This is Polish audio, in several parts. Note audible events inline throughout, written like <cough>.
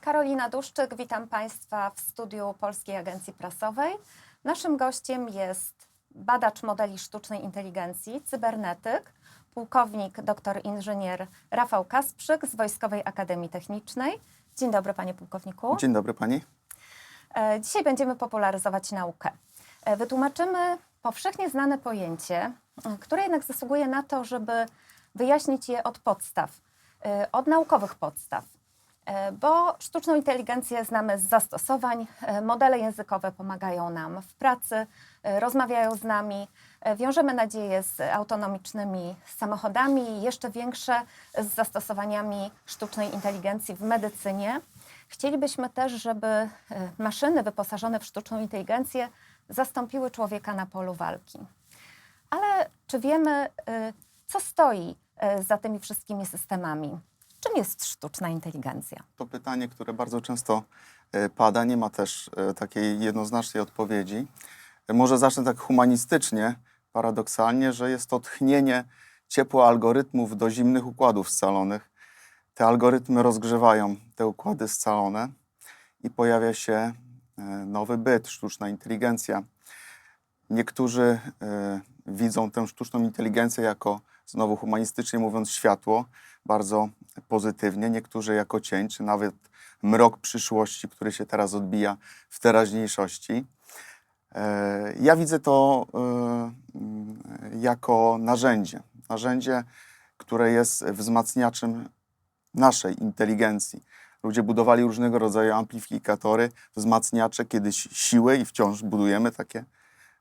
Karolina Duszczyk, witam Państwa w studiu Polskiej Agencji Prasowej. Naszym gościem jest badacz modeli sztucznej inteligencji, cybernetyk, pułkownik dr inżynier Rafał Kasprzyk z Wojskowej Akademii Technicznej. Dzień dobry, panie pułkowniku. Dzień dobry pani. E, Dzisiaj będziemy popularyzować naukę. E, Wytłumaczymy powszechnie znane pojęcie, które jednak zasługuje na to, żeby wyjaśnić je od podstaw, e, od naukowych podstaw. E, Bo sztuczną inteligencję znamy z zastosowań, e, modele językowe pomagają nam w pracy, e, rozmawiają z nami, wiążemy nadzieję z autonomicznymi samochodami i jeszcze większe z zastosowaniami sztucznej inteligencji w medycynie. Chcielibyśmy też, żeby maszyny wyposażone w sztuczną inteligencję zastąpiły człowieka na polu walki. Ale czy wiemy, co stoi za tymi wszystkimi systemami? Czym jest sztuczna inteligencja? To pytanie, które bardzo często e, pada, nie ma też e, takiej jednoznacznej odpowiedzi. E, Może zacznę tak humanistycznie, paradoksalnie, że jest to tchnienie ciepła algorytmów do zimnych układów scalonych. Te algorytmy rozgrzewają te układy scalone i pojawia się nowy byt, sztuczna inteligencja. Niektórzy widzą tę sztuczną inteligencję jako, znowu humanistycznie mówiąc, światło, bardzo pozytywnie, niektórzy jako cień, czy nawet mrok przyszłości, który się teraz odbija w teraźniejszości. E, Ja widzę to e, jako narzędzie. Narzędzie, które jest wzmacniaczem naszej inteligencji. Ludzie budowali różnego rodzaju amplifikatory, wzmacniacze, kiedyś siły i wciąż budujemy takie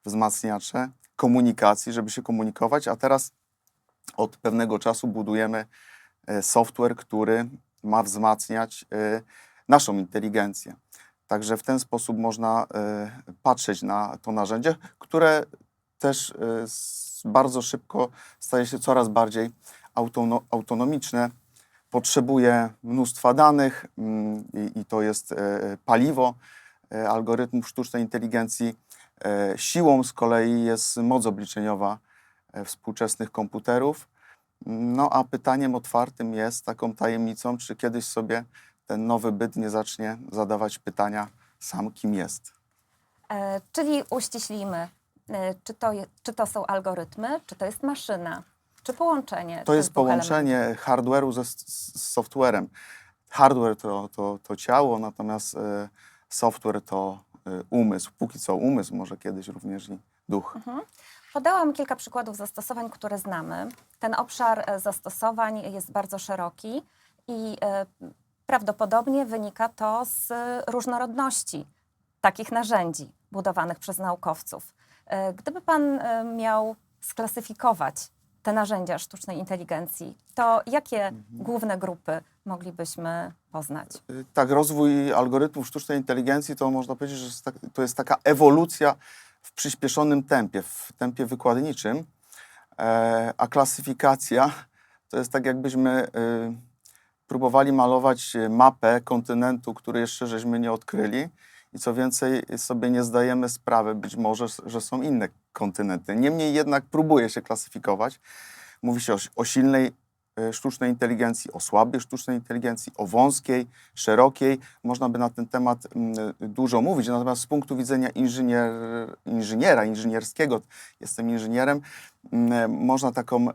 wzmacniacze komunikacji, żeby się komunikować, a teraz od pewnego czasu budujemy software, który ma wzmacniać e, naszą inteligencję. Także w ten sposób można e, patrzeć na to narzędzie, które też e, bardzo szybko staje się coraz bardziej autono, autonomiczne. Potrzebuje mnóstwa danych mm, i, to jest e, paliwo e, algorytmów sztucznej inteligencji. E, Siłą z kolei jest moc obliczeniowa e, współczesnych komputerów. No a pytaniem otwartym jest taką tajemnicą, czy kiedyś sobie ten nowy byt nie zacznie zadawać pytania sam, kim jest. E, czyli uściślimy, e, czy to, je, czy to są algorytmy, czy to jest maszyna, czy połączenie. To jest połączenie hardware'u ze, z softwarem. Hardware to, to, to ciało, natomiast e, software to e, umysł. Póki co umysł, może kiedyś również i duch. Podałam kilka przykładów zastosowań, które znamy. Ten obszar e, zastosowań jest bardzo szeroki i e, prawdopodobnie wynika to z różnorodności takich narzędzi budowanych przez naukowców. E, Gdyby Pan miał sklasyfikować te narzędzia sztucznej inteligencji, to jakie główne grupy moglibyśmy poznać? Tak, rozwój algorytmów sztucznej inteligencji to można powiedzieć, że tak, to jest taka ewolucja w przyspieszonym tempie, w tempie wykładniczym, e, a klasyfikacja to jest tak, jakbyśmy y, próbowali malować y, mapę kontynentu, który jeszcze żeśmy nie odkryli. I co więcej, sobie nie zdajemy sprawy być może, że są inne kontynenty. Niemniej jednak próbuje się klasyfikować. Mówi się o, o silnej sztucznej inteligencji, o słabej sztucznej inteligencji, o wąskiej, szerokiej. Można by na ten temat mm, dużo mówić, natomiast z punktu widzenia inżynier, inżyniera, inżynierskiego, jestem inżynierem, mm, można taką e,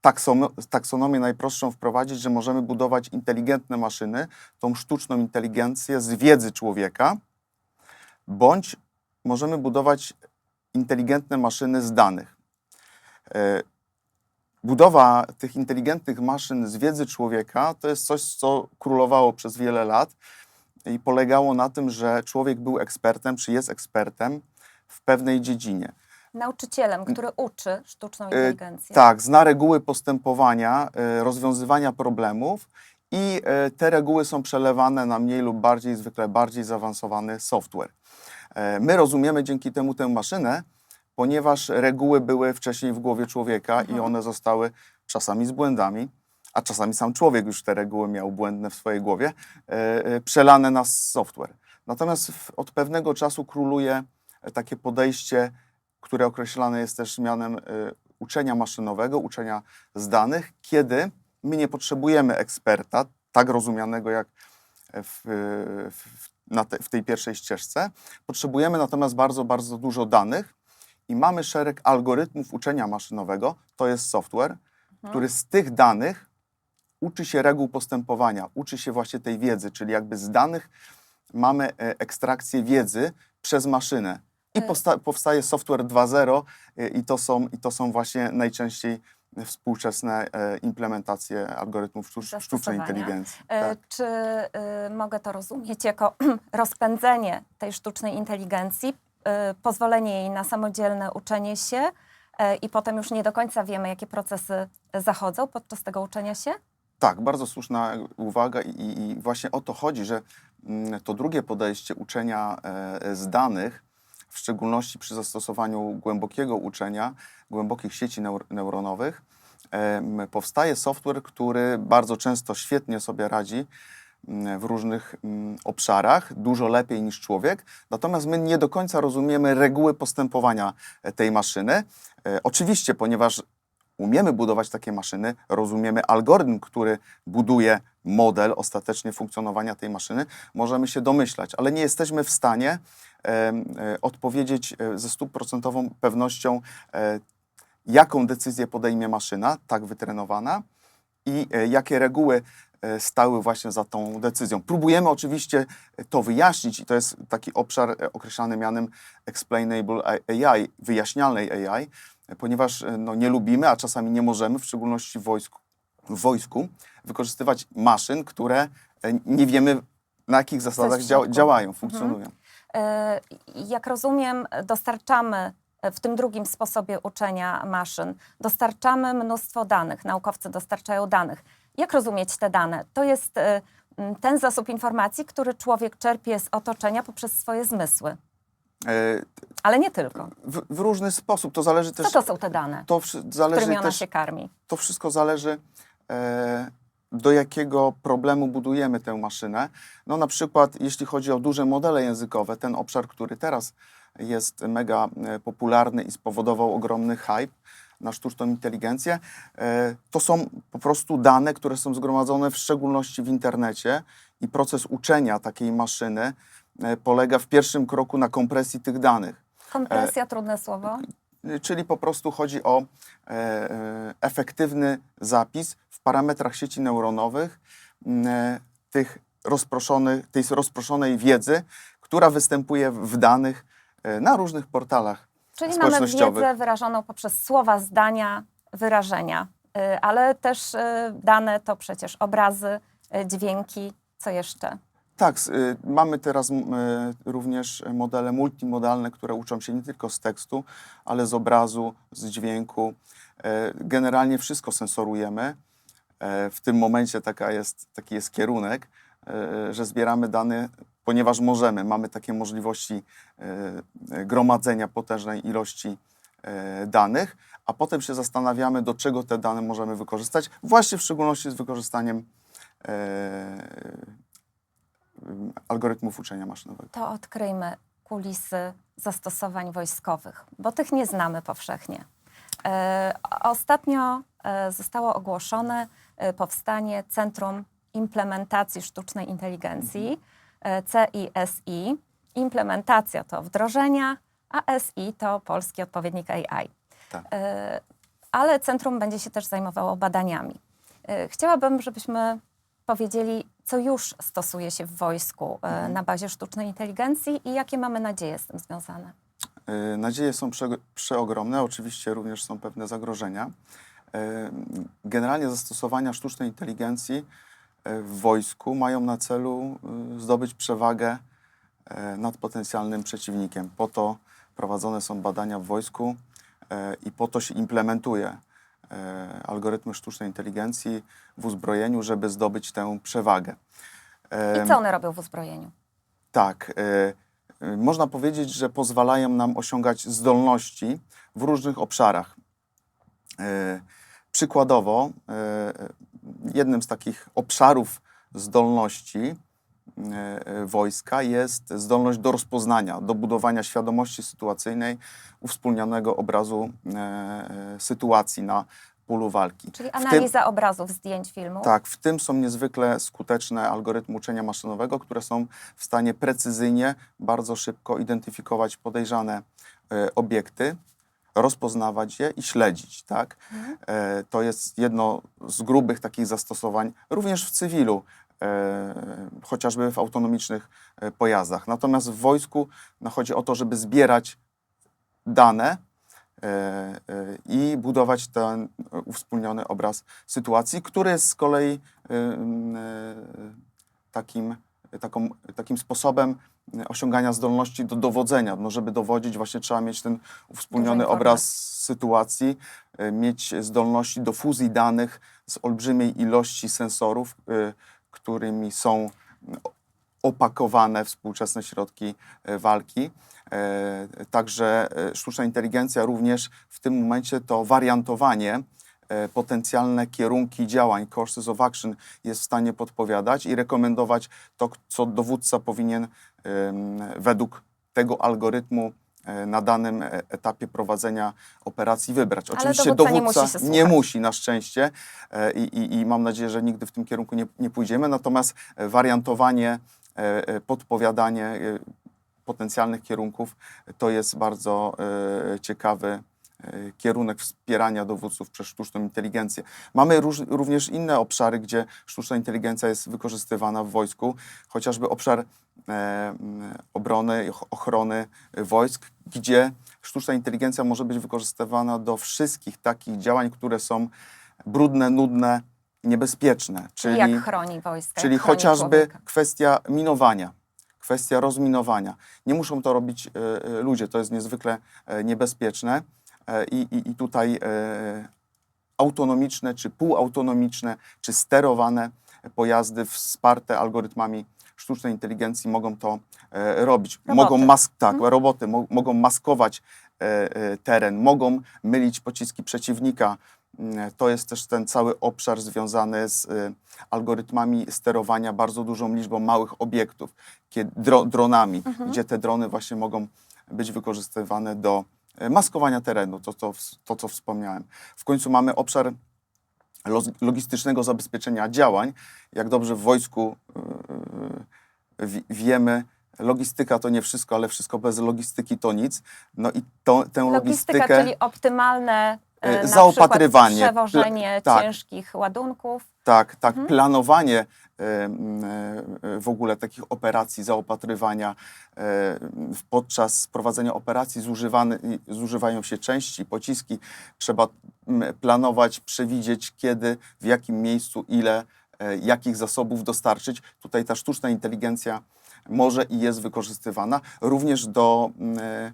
taksono, taksonomię najprostszą wprowadzić, że możemy budować inteligentne maszyny, tą sztuczną inteligencję z wiedzy człowieka, bądź możemy budować inteligentne maszyny z danych. Budowa tych inteligentnych maszyn z wiedzy człowieka to jest coś, co królowało przez wiele lat i polegało na tym, że człowiek był ekspertem, czy jest ekspertem w pewnej dziedzinie. Nauczycielem, który uczy sztuczną E, inteligencję. Tak, zna reguły postępowania, e, rozwiązywania problemów i e, te reguły są przelewane na mniej lub bardziej, zwykle bardziej zaawansowany software. My rozumiemy dzięki temu tę maszynę, ponieważ reguły były wcześniej w głowie człowieka i one zostały czasami z błędami, a czasami sam człowiek już te reguły miał błędne w swojej głowie, e, e, przelane na software. Natomiast w, od pewnego czasu króluje e, takie podejście, które określane jest też mianem e, uczenia maszynowego, uczenia z danych, kiedy my nie potrzebujemy eksperta, tak rozumianego jak w, w, te, w tej pierwszej ścieżce. Potrzebujemy natomiast bardzo, bardzo dużo danych i mamy szereg algorytmów uczenia maszynowego, to jest software, który z tych danych uczy się reguł postępowania, uczy się właśnie tej wiedzy, czyli jakby z danych mamy e, ekstrakcję wiedzy przez maszynę. I E. powsta- powstaje software 2.0 e, i to, są, i to są właśnie najczęściej współczesne implementacje algorytmów sztuc- sztucznej inteligencji. Tak. Czy y, mogę to rozumieć jako <clears throat> rozpędzenie tej sztucznej inteligencji, pozwolenie jej na samodzielne uczenie się y, i potem już nie do końca wiemy, jakie procesy zachodzą podczas tego uczenia się? Tak, bardzo słuszna uwaga i, i właśnie o to chodzi, że mm, to drugie podejście uczenia e, z danych, w szczególności przy zastosowaniu głębokiego uczenia, głębokich sieci neur neuronowych, powstaje software, który bardzo często świetnie sobie radzi w różnych mm, obszarach, dużo lepiej niż człowiek. Natomiast my nie do końca rozumiemy reguły postępowania e, tej maszyny. E, Oczywiście, ponieważ umiemy budować takie maszyny, rozumiemy algorytm, który buduje model ostatecznie funkcjonowania tej maszyny, możemy się domyślać, ale nie jesteśmy w stanie e, odpowiedzieć ze stuprocentową pewnością, jaką decyzję podejmie maszyna, tak wytrenowana i jakie reguły stały właśnie za tą decyzją. Próbujemy oczywiście to wyjaśnić i to jest taki obszar e, określany mianem explainable AI, wyjaśnialnej AI, e, ponieważ e, no, nie lubimy, a czasami nie możemy, w szczególności w wojsku, w wojsku wykorzystywać maszyn, które e, nie wiemy na jakich zasadach dzia działają, funkcjonują. E, Jak rozumiem, dostarczamy w tym drugim sposobie uczenia maszyn, dostarczamy mnóstwo danych, naukowcy dostarczają danych. Jak rozumieć te dane? To jest e, m, ten zasób informacji, który człowiek czerpie z otoczenia poprzez swoje zmysły, E, ale nie tylko. w, w różny sposób, to zależy Co też... to są te dane, To zależy którymi ona też się karmi? to wszystko zależy, e, do jakiego problemu budujemy tę maszynę. No na przykład, jeśli chodzi o duże modele językowe, ten obszar, który teraz jest mega e, popularny i spowodował ogromny hype na sztuczną inteligencję, e, to są po prostu dane, które są zgromadzone w szczególności w internecie i proces uczenia takiej maszyny e, polega w pierwszym kroku na kompresji tych danych. Kompresja, trudne słowo. Czyli po prostu chodzi o e, e, efektywny zapis w parametrach sieci neuronowych e, tych rozproszonych, tej rozproszonej wiedzy, która występuje w danych e, na różnych portalach Czyli mamy wiedzę wyrażoną poprzez słowa, zdania, wyrażenia, Y, ale też y, dane to przecież obrazy, y, dźwięki, co jeszcze? Tak, mamy teraz również modele multimodalne, które uczą się nie tylko z tekstu, ale z obrazu, z dźwięku. Generalnie wszystko sensorujemy. W tym momencie taka jest, taki jest kierunek, że zbieramy dane, ponieważ możemy. Mamy takie możliwości e, e, gromadzenia potężnej ilości e, danych, a potem się zastanawiamy, do czego te dane możemy wykorzystać, właśnie w szczególności z wykorzystaniem algorytmów uczenia maszynowego. To odkryjmy kulisy zastosowań wojskowych, bo tych nie znamy powszechnie. Ostatnio zostało ogłoszone powstanie Centrum Implementacji Sztucznej Inteligencji, e, CISI. Implementacja to wdrożenia, a SI to polski odpowiednik AI. Tak. E, Ale centrum będzie się też zajmowało badaniami. E, Chciałabym, żebyśmy powiedzieli, co już stosuje się w wojsku e, na bazie sztucznej inteligencji i jakie mamy nadzieje z tym związane. Nadzieje są prze, przeogromne, oczywiście również są pewne zagrożenia. Generalnie zastosowania sztucznej inteligencji w wojsku mają na celu e, zdobyć przewagę e, nad potencjalnym przeciwnikiem. Po to prowadzone są badania w wojsku e, i po to się implementuje algorytmy sztucznej inteligencji w uzbrojeniu, żeby zdobyć tę przewagę. I co one robią w uzbrojeniu? Tak. Można powiedzieć, że pozwalają nam osiągać zdolności w różnych obszarach. Przykładowo, jednym z takich obszarów zdolności e, e, wojska jest zdolność do rozpoznania, do budowania świadomości sytuacyjnej, uwspólnionego obrazu e, sytuacji na polu walki. Czyli W tym- analiza obrazów, zdjęć, filmów. Tak, w tym są niezwykle skuteczne algorytmy uczenia maszynowego, które są w stanie precyzyjnie, bardzo szybko identyfikować podejrzane obiekty, rozpoznawać je i śledzić. Tak? E, to jest jedno z grubych takich zastosowań, również w cywilu, e, chociażby w autonomicznych e, pojazdach. Natomiast w wojsku no, chodzi o to, żeby zbierać dane e, e, i budować ten uwspólniony obraz sytuacji, który jest z kolei e, takim, taką, takim sposobem osiągania zdolności do dowodzenia. No, żeby dowodzić, właśnie trzeba mieć ten uwspólniony obraz sytuacji, e, mieć zdolności do fuzji danych z olbrzymiej ilości sensorów, e, którymi są opakowane współczesne środki e, walki. Także sztuczna inteligencja również w tym momencie to wariantowanie, potencjalne kierunki działań, courses of action jest w stanie podpowiadać i rekomendować to, co dowódca powinien według tego algorytmu e, na danym e, etapie prowadzenia operacji wybrać. Ale Oczywiście dowódca nie musi nie musi na szczęście e, i, i, i mam nadzieję, że nigdy w tym kierunku nie, nie pójdziemy. Natomiast wariantowanie, podpowiadanie potencjalnych kierunków to jest bardzo ciekawy kierunek wspierania dowódców przez sztuczną inteligencję. Mamy róż, również inne obszary, gdzie sztuczna inteligencja jest wykorzystywana w wojsku, chociażby obszar e, m, obrony ochrony wojsk, gdzie sztuczna inteligencja może być wykorzystywana do wszystkich takich działań, które są brudne, nudne, niebezpieczne. Czyli jak chroni wojska. Czyli chroni chociażby człowieka. kwestia minowania, kwestia rozminowania. Nie muszą to robić e, e, ludzie, to jest niezwykle e, niebezpieczne e, i, i, i tutaj e, autonomiczne, czy półautonomiczne, czy sterowane pojazdy wsparte algorytmami sztucznej inteligencji mogą to e, robić. Roboty. Mogą mask, tak, roboty mo, mogą maskować e, e, teren, mogą mylić pociski przeciwnika. Mm, To jest też ten cały obszar związany z e, algorytmami sterowania bardzo dużą liczbą małych obiektów, dro, dronami, gdzie te drony właśnie mogą być wykorzystywane do e, maskowania terenu, to, to, to co wspomniałem. W końcu mamy obszar logistycznego zabezpieczenia działań. Jak dobrze w wojsku yy, wi- wiemy, logistyka to nie wszystko, ale wszystko bez logistyki to nic. No i to, tę Logistyka, logistykę... czyli optymalne E, e, na zaopatrywanie, przykład przewożenie tak. ciężkich ładunków. Tak, tak. Mhm. Planowanie e, e, w ogóle takich operacji, zaopatrywania. e, Podczas prowadzenia operacji zużywane, zużywają się części, pociski. Trzeba planować, przewidzieć kiedy, w jakim miejscu, ile, e, jakich zasobów dostarczyć. Tutaj ta sztuczna inteligencja może i jest wykorzystywana również do e,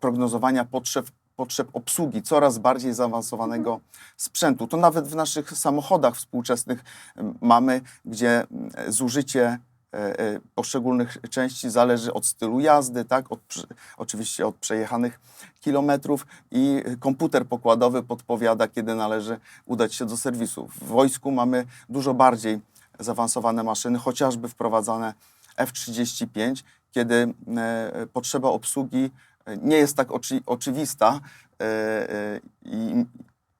prognozowania potrzeb, potrzeb obsługi coraz bardziej zaawansowanego sprzętu. To nawet w naszych samochodach współczesnych mamy, gdzie zużycie e, e, poszczególnych części zależy od stylu jazdy, tak? od, oczywiście od przejechanych kilometrów i komputer pokładowy podpowiada, kiedy należy udać się do serwisu. W wojsku mamy dużo bardziej zaawansowane maszyny, chociażby wprowadzane F-35, kiedy e, potrzeba obsługi nie jest tak oczy, oczywista e, e, i,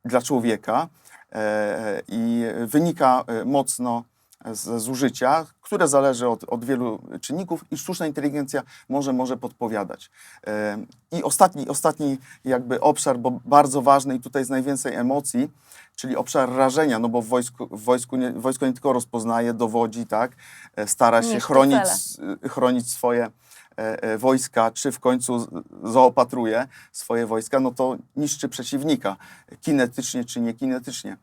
dla człowieka e, i wynika mocno ze zużycia, które zależy od, od wielu czynników i sztuczna inteligencja może, może podpowiadać. I ostatni, ostatni jakby obszar, bo bardzo ważny i tutaj jest najwięcej emocji, czyli obszar rażenia, no bo w wojsku, w wojsku, nie, wojsko nie tylko rozpoznaje, dowodzi, tak, stara się chronić, chronić swoje wojska, czy w końcu zaopatruje swoje wojska, no to niszczy przeciwnika, kinetycznie czy niekinetycznie.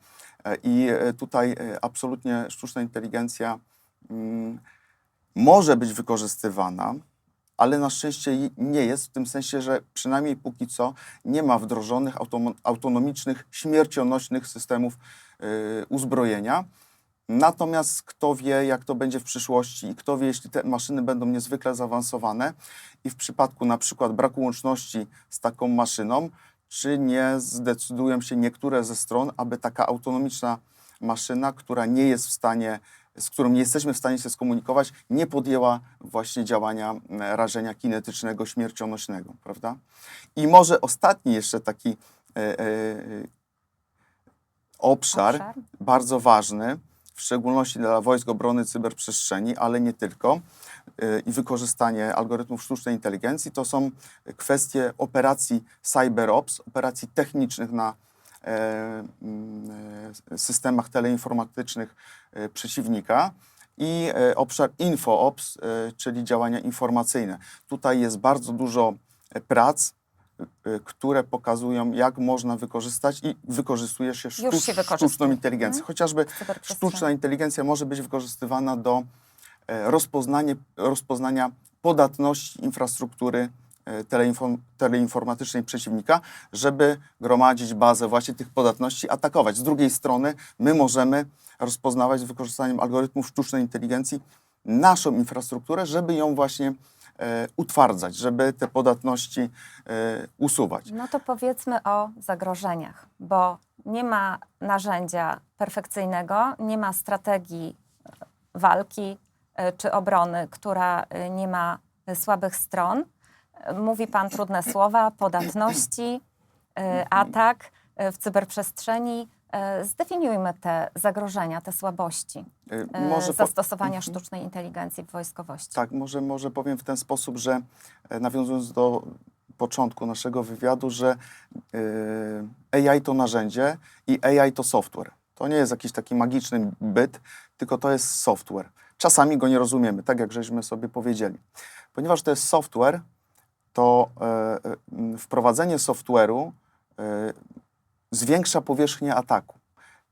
E, I e, tutaj e, absolutnie sztuczna inteligencja mm, może być wykorzystywana, ale na szczęście nie jest, w tym sensie, że przynajmniej póki co nie ma wdrożonych autonomicznych, śmiercionośnych systemów uzbrojenia. Natomiast kto wie, jak to będzie w przyszłości i kto wie, jeśli te maszyny będą niezwykle zaawansowane i w przypadku na przykład braku łączności z taką maszyną, czy nie zdecydują się niektóre ze stron, aby taka autonomiczna maszyna, która nie jest w stanie, z którą nie jesteśmy w stanie się skomunikować, nie podjęła właśnie działania m, rażenia kinetycznego, śmiercionośnego, prawda? I może ostatni jeszcze taki e, e, obszar, Obszar. bardzo ważny, w szczególności dla wojsk obrony cyberprzestrzeni, ale nie tylko, y, i wykorzystanie algorytmów sztucznej inteligencji, to są kwestie operacji CyberOps, operacji technicznych na e, mm, e, systemach teleinformatycznych e, przeciwnika i obszar InfoOps, czyli działania informacyjne. Tutaj jest bardzo dużo prac, które pokazują, jak można wykorzystać i wykorzystuje się, się sztuc, wykorzystuje. sztuczną inteligencję. Mhm. Chociażby sztuczna inteligencja może być wykorzystywana do e, rozpoznanie, rozpoznania podatności infrastruktury e, teleinform, teleinformatycznej przeciwnika, żeby gromadzić bazę właśnie tych podatności, atakować. Z drugiej strony my możemy rozpoznawać z wykorzystaniem algorytmów sztucznej inteligencji naszą infrastrukturę, żeby ją właśnie utwardzać, żeby te podatności e, usuwać. No to powiedzmy o zagrożeniach, bo nie ma narzędzia perfekcyjnego, nie ma strategii e, walki e, czy obrony, która e, nie ma e, słabych stron. E, Mówi Pan trudne słowa, podatności, e, atak e, w cyberprzestrzeni. E, Zdefiniujmy te zagrożenia, te słabości E, e, Może po- zastosowania sztucznej inteligencji w wojskowości. Tak, może, może powiem w ten sposób, że e, nawiązując do początku naszego wywiadu, że e, AI to narzędzie i AI to software. To nie jest jakiś taki magiczny byt, tylko to jest software. Czasami go nie rozumiemy, tak jak żeśmy sobie powiedzieli. Ponieważ to jest software, to e, e, wprowadzenie software'u e, zwiększa powierzchnię ataku,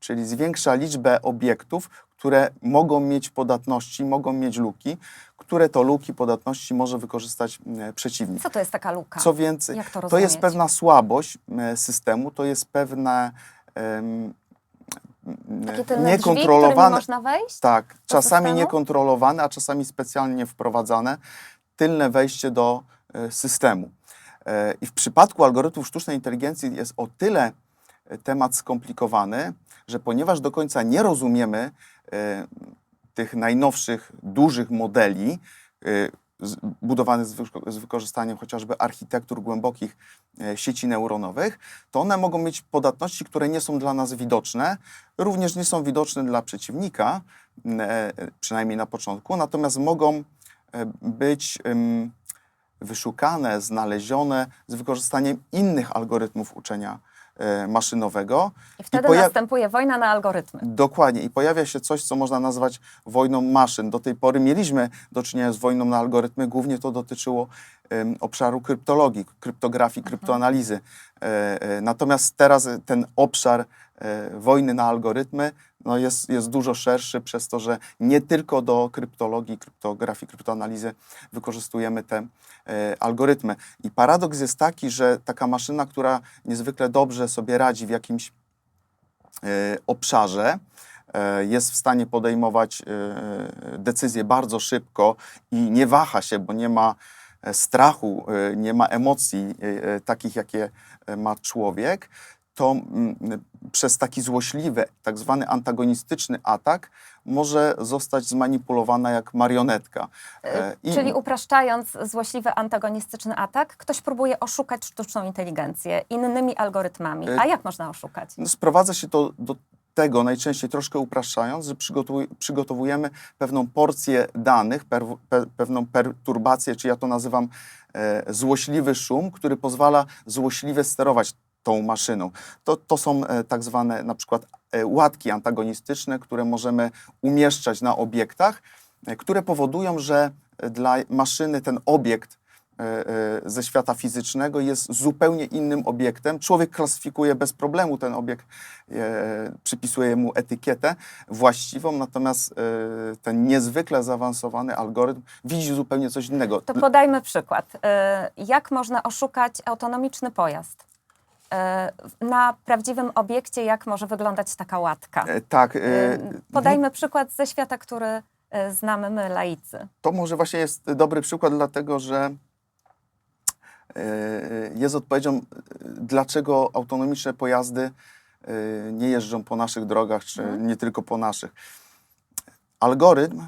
czyli zwiększa liczbę obiektów, które mogą mieć podatności, mogą mieć luki, które to luki podatności może wykorzystać przeciwnik. Co to jest taka luka? Co więcej, Jak to to jest pewna słabość systemu, to jest pewne Takie tylne drzwi, niekontrolowane. można wejść? Tak, czasami systemu? niekontrolowane, a czasami specjalnie wprowadzane, tylne wejście do e, systemu. E, I w przypadku algorytmów sztucznej inteligencji jest o tyle temat skomplikowany, że ponieważ do końca nie rozumiemy e, tych najnowszych, dużych modeli, e, budowanych z, wyko- z wykorzystaniem chociażby architektur głębokich e, sieci neuronowych, to one mogą mieć podatności, które nie są dla nas widoczne, również nie są widoczne dla przeciwnika, przynajmniej na początku, natomiast mogą być wyszukane, znalezione z wykorzystaniem innych algorytmów uczenia maszynowego. I wtedy poja- następuje wojna na algorytmy. Dokładnie. I pojawia się coś, co można nazwać wojną maszyn. Do tej pory mieliśmy do czynienia z wojną na algorytmy. Głównie to dotyczyło em, obszaru kryptologii, kryptografii, kryptoanalizy. E, e, natomiast teraz e, ten obszar e, wojny na algorytmy no jest, jest dużo szerszy przez to, że nie tylko do kryptologii, kryptografii, kryptoanalizy wykorzystujemy te e, algorytmy. I paradoks jest taki, że taka maszyna, która niezwykle dobrze sobie radzi w jakimś e, obszarze, e, jest w stanie podejmować decyzje bardzo szybko i nie waha się, bo nie ma strachu, nie ma emocji takich, jakie ma człowiek, to mm, przez taki złośliwy, tak zwany antagonistyczny atak może zostać zmanipulowana jak marionetka. E, i- Czyli upraszczając złośliwy antagonistyczny atak, ktoś próbuje oszukać sztuczną inteligencję innymi algorytmami. Y- A jak można oszukać? No, Sprowadza się to do tego, najczęściej troszkę upraszczając, że przygotowujemy pewną porcję danych, per, pe, pewną perturbację, czy ja to nazywam e, złośliwy szum, który pozwala złośliwie sterować tą maszyną. To, to są e, tak zwane na przykład e, łatki antagonistyczne, które możemy umieszczać na obiektach, e, które powodują, że dla maszyny ten obiekt ze świata fizycznego jest zupełnie innym obiektem. Człowiek klasyfikuje bez problemu ten obiekt, przypisuje mu etykietę właściwą, natomiast ten niezwykle zaawansowany algorytm widzi zupełnie coś innego. To podajmy przykład. Jak można oszukać autonomiczny pojazd? Y, Na prawdziwym obiekcie, jak może wyglądać taka łatka? E, Tak. e, Podajmy przykład ze świata, który znamy my, laicy. To może właśnie jest dobry przykład, dlatego że e, jest odpowiedzią, e, dlaczego autonomiczne pojazdy e, nie jeżdżą po naszych drogach, czy Mhm. nie tylko po naszych. Algorytm,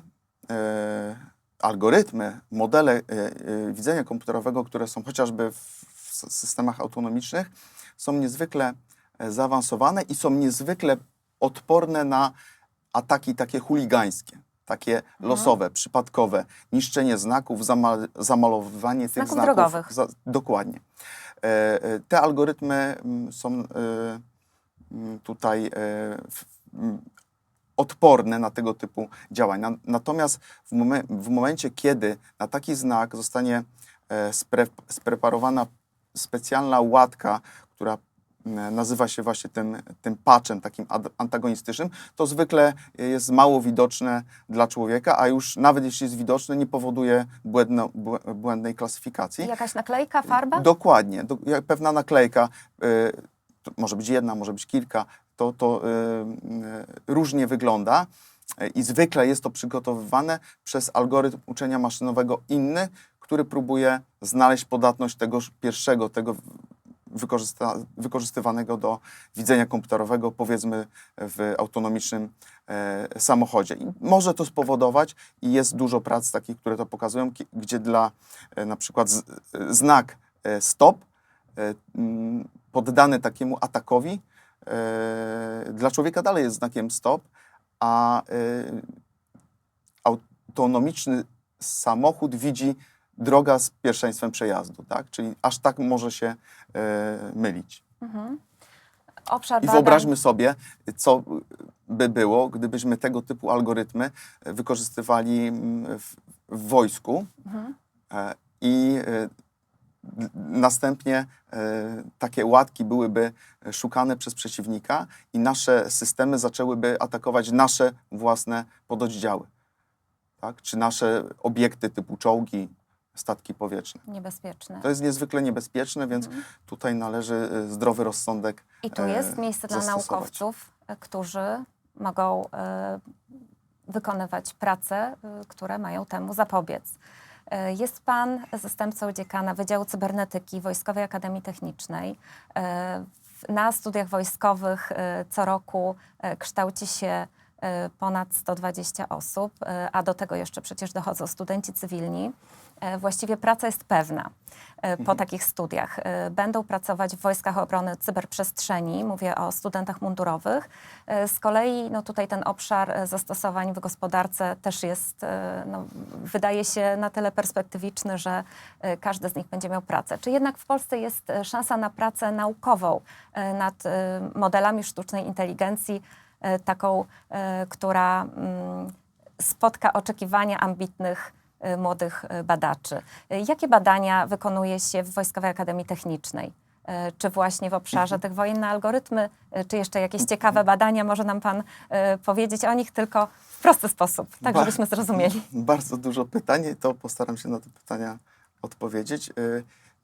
e, algorytmy, modele e, e, widzenia komputerowego, które są chociażby w systemach autonomicznych, są niezwykle e, zaawansowane i są niezwykle odporne na ataki takie chuligańskie, takie losowe, przypadkowe, niszczenie znaków, zama- zamalowywanie tych Znaków drogowych. Za, dokładnie. E, e, te algorytmy mm, są e, mm, tutaj e, w, mm, odporne na tego typu działania. Na- Natomiast w, momen, w momencie, kiedy na taki znak zostanie e, spre, spreparowana specjalna łatka, która m, nazywa się właśnie tym, tym patchem takim antagonistycznym, to zwykle jest mało widoczne dla człowieka, a już nawet jeśli jest widoczne, nie powoduje błędno, błę- błędnej klasyfikacji. Jakaś naklejka, farba? Dokładnie. Do, pewna naklejka, y, może być jedna, może być kilka, to, to y, y, różnie wygląda i zwykle jest to przygotowywane przez algorytm uczenia maszynowego inny, który próbuje znaleźć podatność tego pierwszego, tego wykorzystywanego do widzenia komputerowego, powiedzmy w autonomicznym e, samochodzie. I może to spowodować, i jest dużo prac takich, które to pokazują, gdzie dla e, na przykład z, e, znak e, stop e, poddany takiemu atakowi e, dla człowieka dalej jest znakiem stop, a e, autonomiczny samochód widzi droga z pierwszeństwem przejazdu, tak? Czyli aż tak może się e, mylić. Mhm. I wyobraźmy sobie, co by było, gdybyśmy tego typu algorytmy wykorzystywali mm, w, w wojsku Mhm. e, i e, następnie e, takie łatki byłyby szukane przez przeciwnika i nasze systemy zaczęłyby atakować nasze własne pododdziały. Tak? Czy nasze obiekty typu czołgi, statki powietrzne. Niebezpieczne. To jest niezwykle niebezpieczne, więc Mhm. tutaj należy e, zdrowy rozsądek I tu jest miejsce dla naukowców, e, którzy mogą wykonywać prace, które mają temu zapobiec. Jest pan zastępcą dziekana Wydziału Cybernetyki Wojskowej Akademii Technicznej. Na studiach wojskowych co roku kształci się ponad 120 osób, a do tego jeszcze przecież dochodzą studenci cywilni. E, Właściwie praca jest pewna e, po takich studiach. E, Będą pracować w Wojskach Obrony Cyberprzestrzeni, mówię o studentach mundurowych. Z kolei no tutaj ten obszar zastosowań w gospodarce też jest, no, wydaje się na tyle perspektywiczny, że każdy z nich będzie miał pracę. Czy jednak w Polsce jest szansa na pracę naukową nad modelami sztucznej inteligencji, taką, która mm, spotka oczekiwania ambitnych młodych y, badaczy. Y, Jakie badania wykonuje się w Wojskowej Akademii Technicznej? Y, Czy właśnie w obszarze tych wojen na algorytmy, y, czy jeszcze jakieś ciekawe badania może nam Pan y, powiedzieć o nich, tylko w prosty sposób, tak żebyśmy zrozumieli. Bardzo dużo pytań, to postaram się na te pytania odpowiedzieć.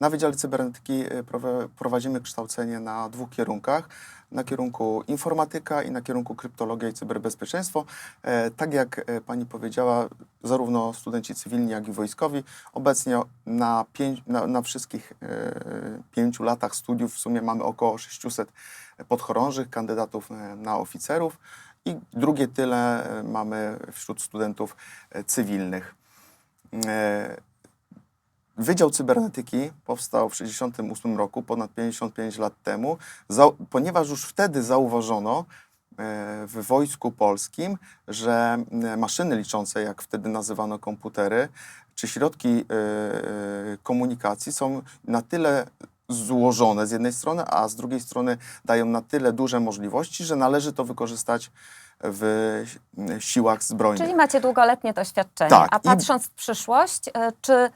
Na Wydziale Cybernetyki y, prowa- prowadzimy kształcenie na dwóch kierunkach. Na kierunku informatyka i na kierunku kryptologia i cyberbezpieczeństwo. E, Tak jak e, pani powiedziała, zarówno studenci cywilni, jak i wojskowi obecnie na, pięć, na, na wszystkich e, pięciu latach studiów w sumie mamy około 600 podchorążych, kandydatów na oficerów i drugie tyle mamy wśród studentów cywilnych. Wydział Cybernetyki powstał w 1968 roku, ponad 55 lat temu, ponieważ już wtedy zauważono e, w Wojsku Polskim, że e, maszyny liczące, jak wtedy nazywano komputery, czy środki e, komunikacji są na tyle złożone z jednej strony, a z drugiej strony dają na tyle duże możliwości, że należy to wykorzystać w siłach zbrojnych. Czyli macie długoletnie doświadczenie. Tak, A i- patrząc w przyszłość, czy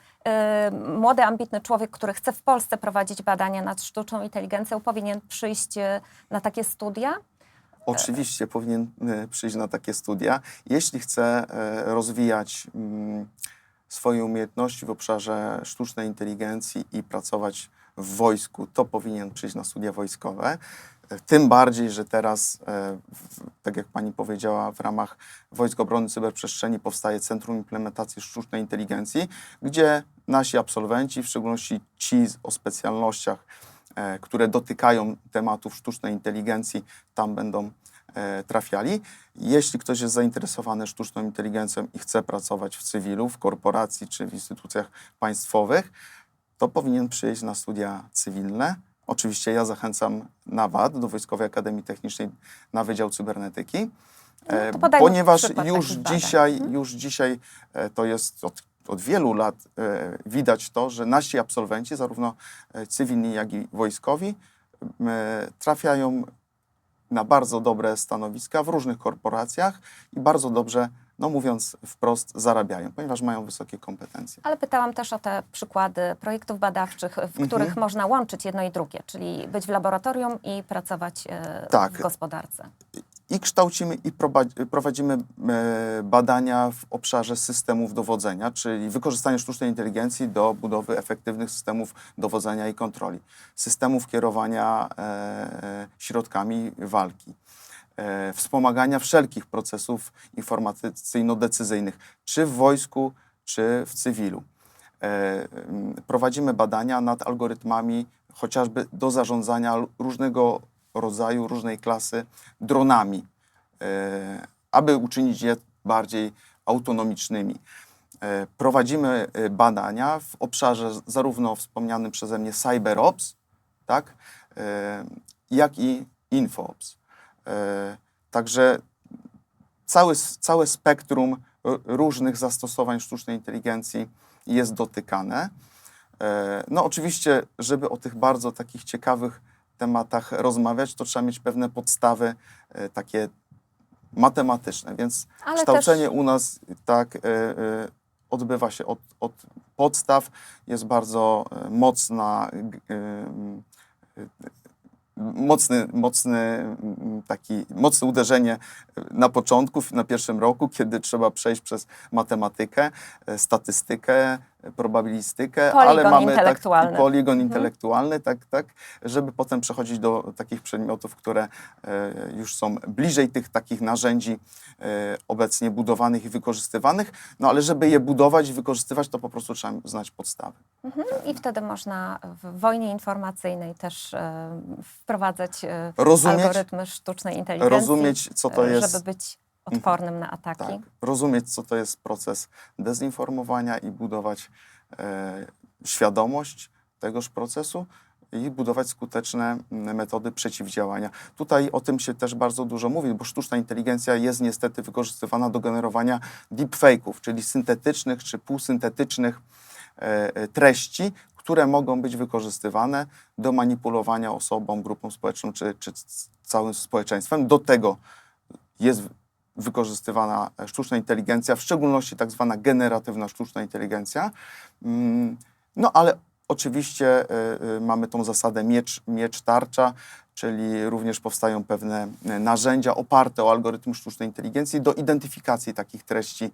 młody, ambitny człowiek, który chce w Polsce prowadzić badania nad sztuczną inteligencją, powinien przyjść y, na takie studia? Oczywiście powinien e, przyjść na takie studia. Jeśli chce e, rozwijać mm, swoje umiejętności w obszarze sztucznej inteligencji i pracować w wojsku, to powinien przyjść na studia wojskowe. Tym bardziej, że teraz, e, tak jak pani powiedziała, w ramach Wojsk Obrony Cyberprzestrzeni powstaje Centrum Implementacji Sztucznej Inteligencji, gdzie nasi absolwenci, w szczególności ci o specjalnościach, e, które dotykają tematów sztucznej inteligencji, tam będą e, trafiali. Jeśli ktoś jest zainteresowany sztuczną inteligencją i chce pracować w cywilu, w korporacji czy w instytucjach państwowych, to powinien przyjść na studia cywilne Oczywiście ja zachęcam na WAD, do Wojskowej Akademii Technicznej na Wydział Cybernetyki, No e, ponieważ przykład już badań. dzisiaj, Mhm. już dzisiaj e, to jest od, od wielu lat e, widać to, że nasi absolwenci, zarówno cywilni, jak i wojskowi, trafiają na bardzo dobre stanowiska w różnych korporacjach i bardzo dobrze, no mówiąc wprost, zarabiają, ponieważ mają wysokie kompetencje. Ale pytałam też o te przykłady projektów badawczych, w Mhm. których można łączyć jedno i drugie, czyli być w laboratorium i pracować e, Tak. w gospodarce. i kształcimy i prowadzimy e, badania w obszarze systemów dowodzenia, czyli wykorzystanie sztucznej inteligencji do budowy efektywnych systemów dowodzenia i kontroli, systemów kierowania e, środkami walki, wspomagania wszelkich procesów informacyjno-decyzyjnych, czy w wojsku, czy w cywilu. E, Prowadzimy badania nad algorytmami chociażby do zarządzania różnego rodzaju, różnej klasy dronami, e, aby uczynić je bardziej autonomicznymi. E, Prowadzimy e, badania w obszarze zarówno wspomnianym przeze mnie CyberOps, tak, e, jak i InfoOps. E, Także całe, s- całe spektrum różnych zastosowań sztucznej inteligencji jest dotykane. E, No oczywiście, żeby o tych bardzo takich ciekawych tematach rozmawiać, to trzeba mieć pewne podstawy e, takie matematyczne, więc Ale kształcenie też u nas tak odbywa się od, od podstaw, jest bardzo mocna mocny, mocny mm, taki, mocne uderzenie na początku, na pierwszym roku, kiedy trzeba przejść przez matematykę, e, statystykę, e, probabilistykę, ale Poligon mamy intelektualny. taki poligon Mhm. intelektualny, tak, tak, żeby potem przechodzić do takich przedmiotów, które e, już są bliżej tych takich narzędzi e, obecnie budowanych i wykorzystywanych, no ale żeby je budować i wykorzystywać, to po prostu trzeba znać podstawy. Mhm. I wtedy można w wojnie informacyjnej też e, wprowadzać e, Rozumieć, algorytmy sztucznej inteligencji, rozumieć, co to e, jest żeby być odpornym na ataki. Tak, rozumieć, co to jest proces dezinformowania i budować e, świadomość tegoż procesu i budować skuteczne metody przeciwdziałania. Tutaj o tym się też bardzo dużo mówi, bo sztuczna inteligencja jest niestety wykorzystywana do generowania deepfake'ów, czyli syntetycznych czy półsyntetycznych e, e, treści, które mogą być wykorzystywane do manipulowania osobą, grupą społeczną czy, czy całym społeczeństwem. Do tego jest wykorzystywana sztuczna inteligencja, w szczególności tak zwana generatywna sztuczna inteligencja. Mm, No ale oczywiście y, y, mamy tą zasadę miecz, miecz tarcza, czyli również powstają pewne narzędzia oparte o algorytm sztucznej inteligencji do identyfikacji takich treści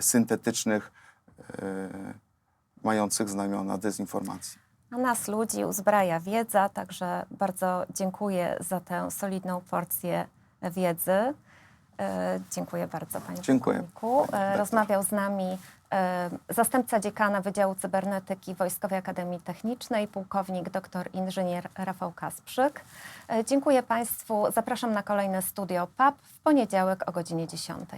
syntetycznych mających znamiona dezinformacji. A nas ludzi uzbraja wiedza, także bardzo dziękuję za tę solidną porcję wiedzy. E, Dziękuję bardzo Panie Dziękuję. pułkowniku. E, Rozmawiał z nami e, zastępca dziekana Wydziału Cybernetyki Wojskowej Akademii Technicznej, pułkownik dr inżynier Rafał Kasprzyk. Dziękuję Państwu. Zapraszam na kolejne studio PAP w poniedziałek o godzinie 10.